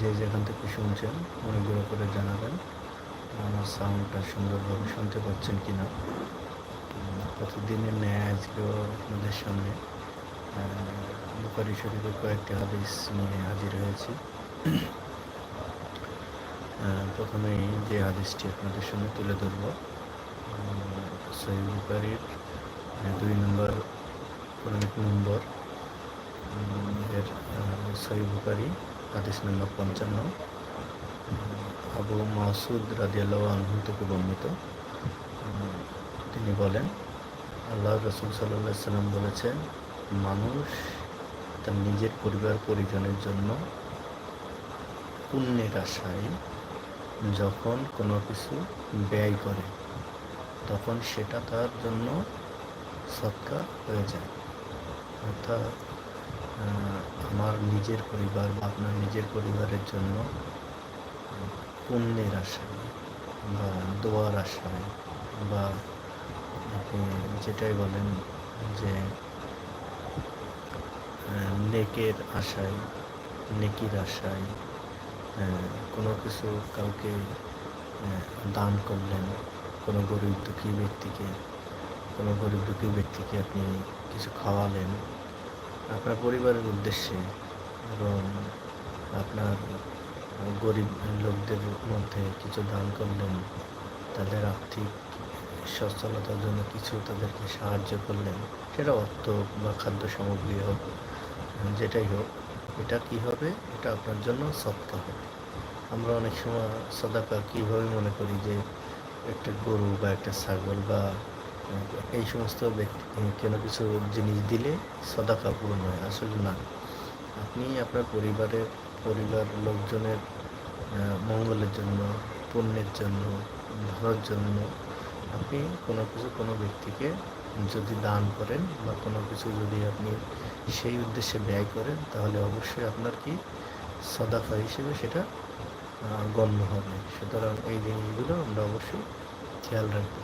যে যেখান থেকে শুনছেন অনুগ্রহ করে জানাবেন, আমার সাউন্ডটা সুন্দরভাবে শুনতে পাচ্ছেন কি না প্রতিদিনের ন্যায় আজকেও আপনাদের সামনে বুকারি শরীফের কয়েকটি হাদিস নিয়ে হাজির হয়েছি। প্রথমেই যে হাদিসটি আপনাদের সামনে তুলে ধরব সহি বুকারির দুই নম্বর নম্বর এর সহি বুকারি হাদিস নম্বর পঞ্চান্ন। আবু মাসুদ রাজিয়াল্লাহ আনহু থেকে বর্ণিত। তিনি বলেন, আল্লাহ রসুল সাল্লাহ সাল্লাম বলেছেন, মানুষ তার নিজের পরিবার পরিজনের জন্য পুণ্যের আশায় যখন কোনো কিছু ব্যয় করে, তখন সেটা তার জন্য সৎকার হয়ে যায়। অর্থাৎ আমার নিজের পরিবার বা আপনার নিজের পরিবারের জন্য পুণ্যের আশায় বা দোয়ার আশায় বা আপনি যেটাই বলেন যে নেকের আশায় নেকির আশায় কোনো কিছু কাউকে দান করলেন, কোনো গরিব দুঃখী ব্যক্তিকে, কোনো গরিব দুঃখী ব্যক্তিকে আপনি কিছু খাওয়ালেন আপনার পরিবারের উদ্দেশ্যে এবং আপনার গরিব লোকদের মধ্যে কিছু দান করলেন, তাদের আর্থিক সচ্ছলতার জন্য কিছু তাদেরকে সাহায্য করলেন, সেটা অর্থ বা খাদ্য সামগ্রী হোক, যেটাই হোক, এটা কি হবে? এটা আপনার জন্য সৎকা হবে। আমরা অনেক সময় সদাকা কীভাবে মনে করি যে একটা গরু বা একটা ছাগল বা এই সমস্ত ব্যক্তি কোনো কিছু জিনিস দিলে সদাকা পূরণ হয়? আসলে না। আপনি আপনার পরিবারের, পরিবার লোকজনের মঙ্গলের জন্য, পুণ্যের জন্য ভালোর জন্য আপনি কোনো কিছু কোনো ব্যক্তিকে যদি দান করেন বা কোনো কিছু যদি আপনি সেই উদ্দেশ্যে ব্যয় করেন, তাহলে অবশ্যই আপনার কি সদাকা হিসেবে সেটা গণ্য হবে। সুতরাং এই জিনিসগুলো আমরা অবশ্যই খেয়াল রাখব।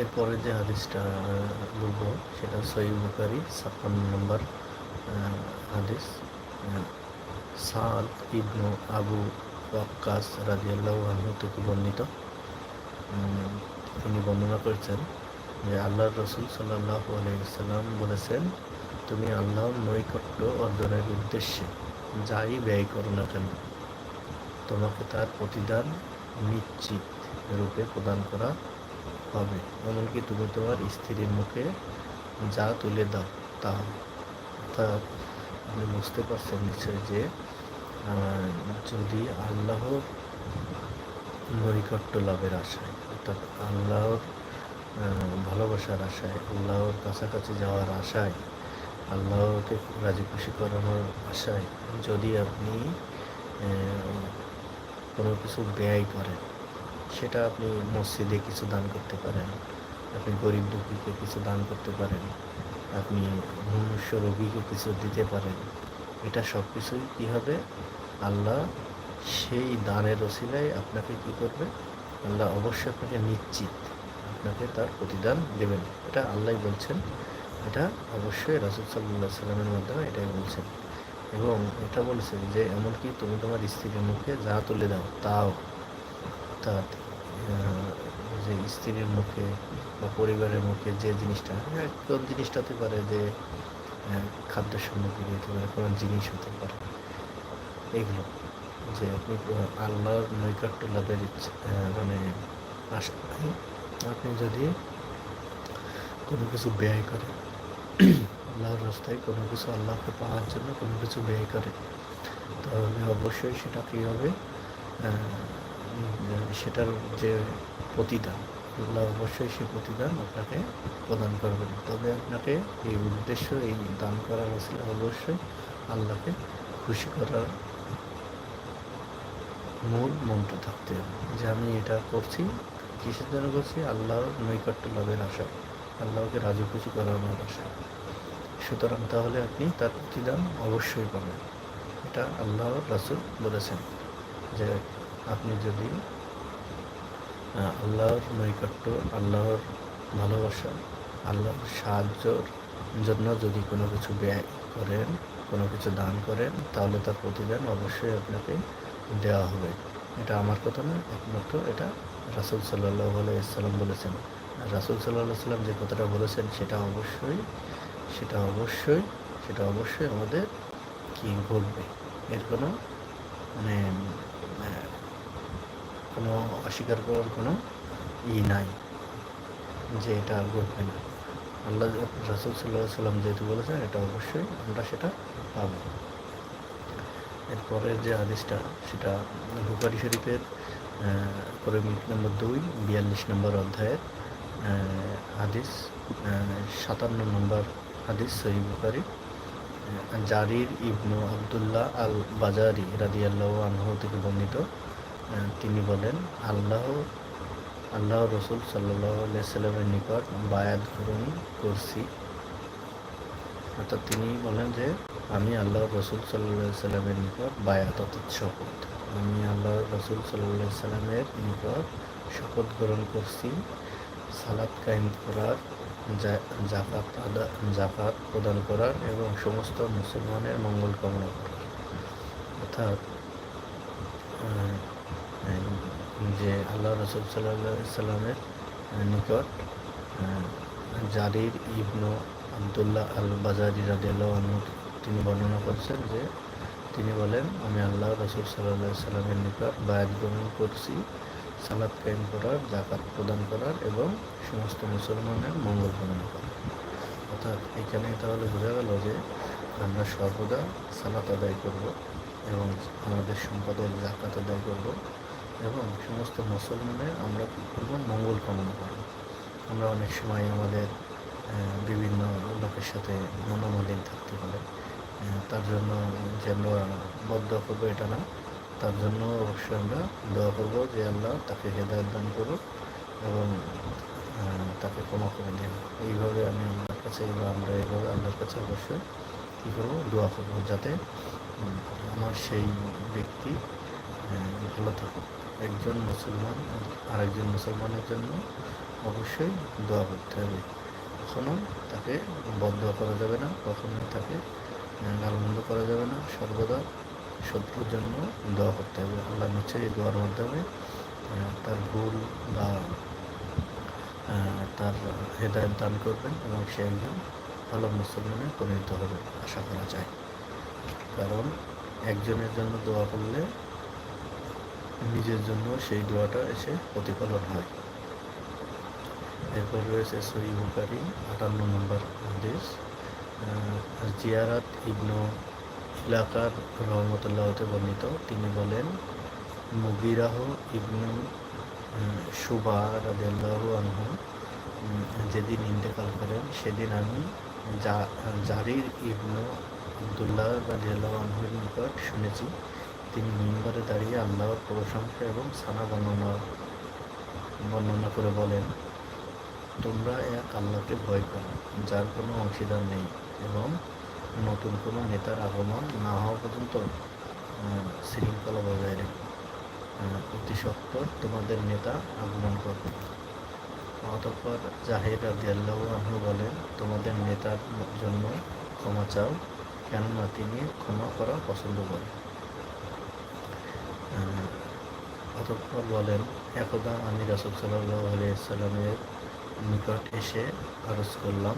এরপরে যে হাদিসটা বলব, সেটা সহি বুকারি ছাপ্পান্ন নম্বর হাদিস। সাদ ইবনু আবু ওয়াক্কাস রাজিয়াল্লাহ থেকে বর্ণিত। তিনি বর্ণনা করেছেন যে আল্লাহর রসুল সাল্লাহ আলাইসাল্লাম বলেছেন, তুমি আল্লাহর নৈকট্য অর্জনের উদ্দেশ্যে যাই ব্যয় করো না কেন, তোমাকে তার প্রতিদান নিশ্চিত রূপে প্রদান করা হবে। এমনকি তুমি তোমার স্ত্রীর মুখে যা তুলে দাও, তা অর্থাৎ আপনি বুঝতে পারছেন নিশ্চয় যে যদি আল্লাহর নৈকট্য লাভের আশায়, অর্থাৎ আল্লাহর ভালোবাসার আশায়, আল্লাহর কাছাকাছি যাওয়ার আশায়, আল্লাহকে রাজি খুশি করানোর আশায় যদি আপনি কোনো কিছু ব্যয় করেন সেটা আপনি মসজিদে কিছু দান করতে পারেন। আপনি গরিব দুঃখীকে কিছু দান করতে পারেন। আপনি মনুষ্য রোগীকে কিছু দিতে পারেন। এটা সব কিছুই কী হবে? আল্লাহ সেই দানের ওসিলায় আপনাকে কি করবে? আল্লাহ অবশ্যই আপনাকে নিশ্চিত আপনাকে তার প্রতিদান দেবেন। এটা আল্লাহ বলছেন। এটা অবশ্যই রাসুল সাল্লাহ সাল্লামের মাধ্যমে এটাই বলছেন। এবং এটা বলছেন যে, এমনকি তুমি তোমার স্ত্রীর মুখে যা তুলে দাও, তাও। অর্থাৎ যে স্ত্রীর মুখে বা পরিবারের মুখে যে জিনিসটা হ্যাঁ, কোন জিনিসটা হতে পারে যে খাদ্য সামগ্রী হতে পারে কোনো জিনিস হতে পারে। এগুলো যে আপনি আল্লাহর নৈকট্য লাভের মানে আশা আপনি যদি কোনো কিছু ব্যয় করেন আল্লাহর রাস্তায় কোনো কিছু আল্লাহকে পাওয়ার জন্য কোনো কিছু ব্যয় করে তাহলে অবশ্যই সেটা কী হবে? সেটার যে প্রতিদান, আল্লাহ অবশ্যই সে প্রতিদান আপনাকে প্রদান করবেন। তবে আপনাকে এই উদ্দেশ্য, এই দান করার আসলে অবশ্যই আল্লাহকে খুশি করার মূল মন্ত্র থাকতে হবে। যে আমি এটা করছি, কিসের জন্য করছি? আল্লাহর নৈকট্য লাভের আশা, আল্লাহকে রাজি খুশি করানোর আশা। সুতরাং তাহলে আপনি তার প্রতিদান অবশ্যই পাবেন। এটা আল্লাহর রাসুল বলেছেন যে আপনি যদি আল্লাহর নৈকট্য, আল্লাহর ভালোবাসা, আল্লাহর সাহায্যর জন্য যদি কোনো কিছু ব্যয় করেন, কোনো কিছু দান করেন, তাহলে তার প্রতিদান অবশ্যই আপনাকে দেওয়া হবে। এটা আমার কথা না, একমাত্র এটা রাসুল সাল্লাহ আলাইসাল্লাম বলেছেন। রাসুল সাল্লাহ সাল্লাম যে কথাটা বলেছেন, সেটা অবশ্যই সেটা অবশ্যই সেটা অবশ্যই আমাদের কি ঘটবে? এর কোনো মানে কোনো অস্বীকার করার কোনো ই নাই যে এটা ঘটবে না। আল্লাহ রাসুল সাল্লাহ সাল্লাম যেহেতু বলেছেন এটা অবশ্যই আমরা সেটা পাবো। এরপরের যে হাদিসটা সেটা বুখারি শরীফের পরিমিত নম্বর দুই বিয়াল্লিশ নম্বর অধ্যায়ের হাদিস সাতান্ন নম্বর হাদিস সহি আহ, জারির ইবনু আবদুল্লাহ আল বাজারি রাদি আল্লাহ আনহু থেকে বর্ণিত। তিনি বলেন, আল্লাহ আল্লাহ রসুল সাল্লাহ সাল্লামের নিকট বায়াত গ্রহণ করছি। অর্থাৎ তিনি বলেন যে, আমি আল্লাহ রসুল সাল্লাহ সাল্লামের নিকট বায়াত, অর্থাৎ শপথ। আমি আল্লাহ রসুল সাল্লাহ সাল্লামের নিকট শপথ গ্রহণ করছি। সালাদ কায়েম করার জাকাত জাকাত প্রদান করার এবং সমস্ত মুসলমানের মঙ্গল কামনা করার। অর্থাৎ যে আল্লাহ রসুল সাল্লাহ সাল্লামের নিকট জারির ইবনু আবদুল্লাহ আল বাজারি রাদিয়াল্লাহু আনহু তিনি বর্ণনা করছেন যে তিনি বলেন, আমি আল্লাহ রসুল সাল্লাহ সাল্লামের নিকট বায়াত গ্রহণ করছি সালাদ কায়েম করার জাকাত প্রদান করার এবং সমস্ত মুসলমানের মঙ্গল কামনা করার। অর্থাৎ এখানে তাহলে বোঝা গেল যে আমরা সর্বদা সালাত আদায় করব এবং আমাদের সম্পদের জাকাত আদায় করব। এবং সমস্ত মুসলমানের আমরা কী করব? মঙ্গল কামনা করব। আমরা অনেক সময় আমাদের বিভিন্ন লোকের সাথে মনোমালিন থাকতে পারে। তার জন্য যে আমরা বদ্ধ করব এটা না, তার জন্য অবশ্যই আমরা দোয়া করব যে আল্লাহ তাকে হেদায়ত দান করুক এবং তাকে ক্ষমা করে দিন এইভাবে আমি আল্লাহর কাছে বা আমরা এইভাবে আল্লাহর কাছে অবশ্যই কী করব? দোয়া করব যাতে আমার সেই ব্যক্তি ভালো থাকুক। একজন মুসলমান আরেকজন মুসলমানের জন্য অবশ্যই দোয়া করতে হবে। কখনো তাকে বদ্ধ করা যাবে না কখনো তাকে আহ, গালমন্দ করা যাবে না সর্বদা শত্রুর জন্য দোয়া করতে হবে। আল্লাহ নিশ্চয়ই এই দোয়ার মাধ্যমে তার ভুল বা তার হেদায়ত দান করবেন এবং সে একজন ভালো মুসলমানে পরিণত হবে আশা করা যায়। কারণ একজনের জন্য দোয়া করলে নিজের জন্য সেই দোয়াটা এসে প্রতিফলন হয়। এরপর রয়েছে সহি বুকারি আটান্ন নম্বর হাদিস। জিয়ারাত ইবনু ইলাকার রহমতুল্লাহতে বর্ণিত। তিনি বলেন, মুগিরাহ ইবনু সুবা রাদিয়াল্লাহু আনহু যেদিন ইন্তেকাল করেন, সেদিন আমি জারির ইবনু আবদুল্লাহ রাদিয়াল্লাহু আনহুর নিকট শুনেছি। তিনি মিম্বারে দাঁড়িয়ে আল্লাহর প্রশংসা এবং সানা বর্ণনা বর্ণনা করে বলেন, তোমরা এক আল্লাহকে ভয় করো যার কোনো অংশীদার নেই এবং নতুন কোনো নেতার আগমন না হওয়া পর্যন্ত শৃঙ্খলা বজায় রেখো অতি সত্বর তোমাদের নেতা আগমন করবে। অতঃপর জাহির রাদিয়াল্লাহু আনহু বলেন, তোমাদের নেতার জন্য ক্ষমা চাও, কেননা তিনি ক্ষমা করা পছন্দ করেন। অতঃপর বলেন, একদা আমি রাসুল সাল্লাহ আলিয়াল্লামের নিকট এসে আরজ করলাম,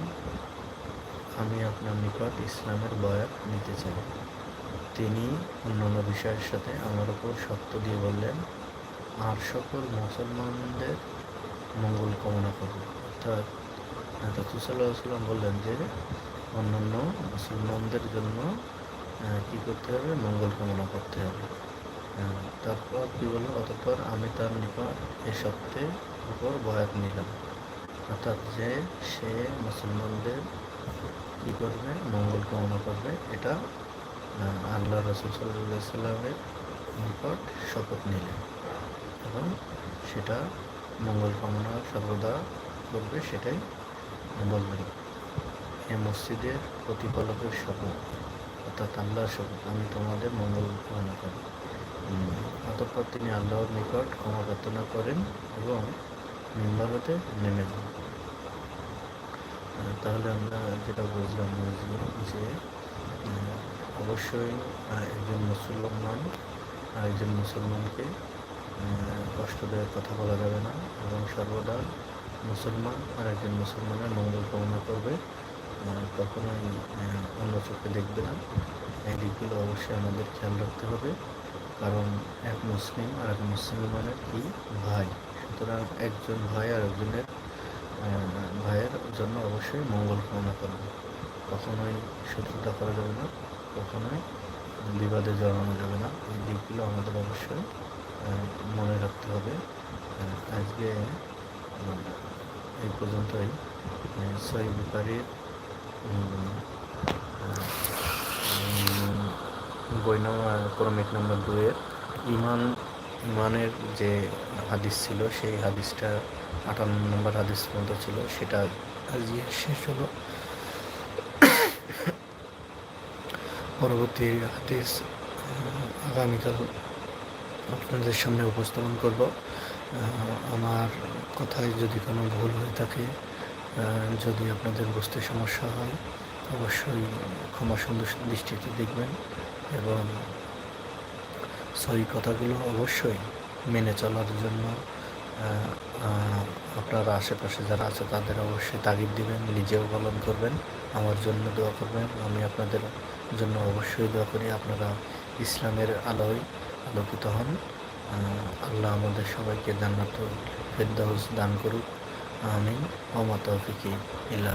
আমি আপনার নিকট ইসলামের বয়াত নিতে চাই। তিনি অন্যান্য বিষয়ের সাথে আমার উপর সত্য দিয়ে বললেন, আর সকল মুসলমানদের মঙ্গল কামনা করব। অর্থাৎ রাসুসাল্লাম বললেন যে, অন্যান্য মুসলমানদের জন্য কী করতে হবে? মঙ্গল কামনা করতে হবে। তারপর কি বলল? অতঃপর আমি তার নিকট এ সপ্তাহে উপর বয়াত নিলাম। অর্থাৎ যে সে মুসলমানদের কি করবে? মঙ্গল কামনা করবে, এটা আল্লাহ রসুল নিকট শপথ নিলেন। এবং সেটা মঙ্গল কামনা, সর্বদা করবে সেটাই বলবেন এ মসজিদের প্রতিপালকের শপথ, অর্থাৎ আল্লাহর শপথ, আমি তোমাদের মঙ্গল কামনা করি অতঃপর তিনি আল্লাহর নিকট ক্ষমা প্রার্থনা করেন এবং মেম্বার হতে নেমে যান। তাহলে আমরা যেটা বুঝলাম যে অবশ্যই একজন মুসলমান, আরেকজন মুসলমানকে কষ্ট দেওয়ার কথা বলা যাবে না এবং সর্বদা মুসলমান আর একজন মুসলমানের মঙ্গল কামনা করবে। কখনোই অন্য চোখে দেখবে না। এই দিকগুলো অবশ্যই আমাদের খেয়াল রাখতে হবে। কারণ এক মুসলিম আর এক মুসলমানের কি? ভাই। সুতরাং একজন ভাই আর একজনের ভাইয়ের জন্য অবশ্যই মঙ্গল কামনা করবে। কখনোই শত্রুতা করা যাবে না, কখনোই বিবাদে জড়ানো যাবে না। এই দিকগুলো আমাদের অবশ্যই মনে রাখতে হবে। আজকে এই পর্যন্তই। সই বুকারির বই নম্বর ক্রমিক নম্বর দুয়ের ইমান, ইমানের যে হাদিস ছিল, সেই হাদিসটা আটান্ন নম্বর হাদিস পর্যন্ত ছিল, সেটা আজকে শেষ হলো। পরবর্তী হাদিস আগামীকাল আপনাদের সামনে উপস্থাপন করব। আমার কথায় যদি কোনো ভুল হয়ে থাকে যদি আপনাদের বুঝতে সমস্যা হয়, অবশ্যই ক্ষমা সুন্দর দৃষ্টিতে দেখবেন। এবং সই কথাগুলো অবশ্যই মেনে চলার জন্য আপনার আশেপাশে যারা আছে তাদের অবশ্যই তাগিদ দিবেন, নিজেও পালন করবেন, আমার জন্য দোয়া করবেন, আমি আপনাদের জন্য অবশ্যই দোয়া করি, আপনারা ইসলামের আলোয় আলোকিত হন আল্লাহ আমাদের সবাইকে জান্নাত ফেরদাউস দান করুক, আমিন, ওমা তৌফিকি ইল্লা